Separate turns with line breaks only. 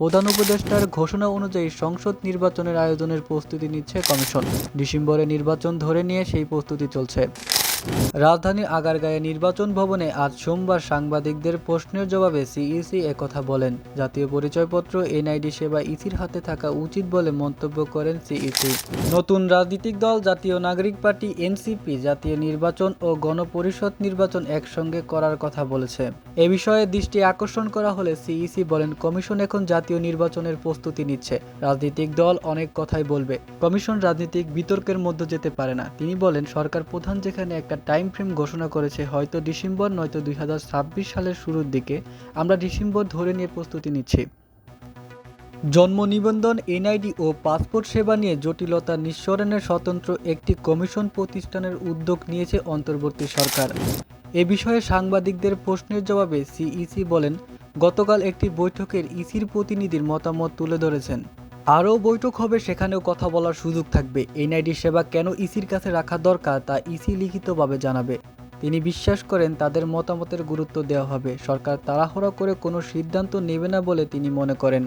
প্রধান উপদেষ্টার ঘোষণা অনুযায়ী সংসদ নির্বাচনের আয়োজনের প্রস্তুতি নিচ্ছে কমিশন। ডিসেম্বরে নির্বাচন ধরে নিয়ে সেই প্রস্তুতি চলছে। রাজধানীর আগারগাঁয়ে নির্বাচন ভবনে আজ সোমবার সাংবাদিকদের প্রশ্নের জবাবে সিইসি একথা বলেন। জাতীয় পরিচয়পত্র, এনআইডি সেবা ইসির হাতে থাকা উচিত বলে মন্তব্য করেন সিইসি। নতুন রাজনৈতিক দল, জাতীয় নাগরিক পার্টি, এনসিপি জাতীয় নির্বাচন ও গণপরিষদ নির্বাচন একসঙ্গে করার কথা বলেছে। এ বিষয়ে দৃষ্টি আকর্ষণ করা হলে সিইসি বলেন, কমিশন এখন জাতীয় নির্বাচনের প্রস্তুতি নিচ্ছে। রাজনৈতিক দল অনেক কথাই বলবে। কমিশন রাজনৈতিক বিতর্কের মধ্যে যেতে পারে না। তিনি বলেন, সরকার প্রধান যেখানে একটা টাইম ফ্রেম ঘোষণা করেছে, হয়তো ডিসেম্বর, নয়তো দুই হাজার ছাব্বিশ সালের শুরুর দিকে। আমরা ডিসেম্বর ধরে নিয়ে প্রস্তুতি নিচ্ছি। জন্ম নিবন্ধন, এনআইডি ও পাসপোর্ট সেবা নিয়ে জটিলতা নিঃসরণের স্বতন্ত্র একটি কমিশন প্রতিষ্ঠানের উদ্যোগ নিয়েছে অন্তর্বর্তী সরকার। এ বিষয়ে সাংবাদিকদের প্রশ্নের জবাবে সিইসি বলেন, গতকাল একটি বৈঠকের ইসির প্রতিনিধির মতামত তুলে ধরেছেন। আরও বৈঠক হবে, সেখানেও কথা বলার সুযোগ থাকবে। এনআইডি সেবা কেন ইসির কাছে রাখা দরকার তা ইসি লিখিতভাবে জানাবে। তিনি বিশ্বাস করেন তাদের মতামতের গুরুত্ব দেওয়া হবে। সরকার তাড়াহুড়া করে কোনো সিদ্ধান্ত নেবে না বলে তিনি মনে করেন।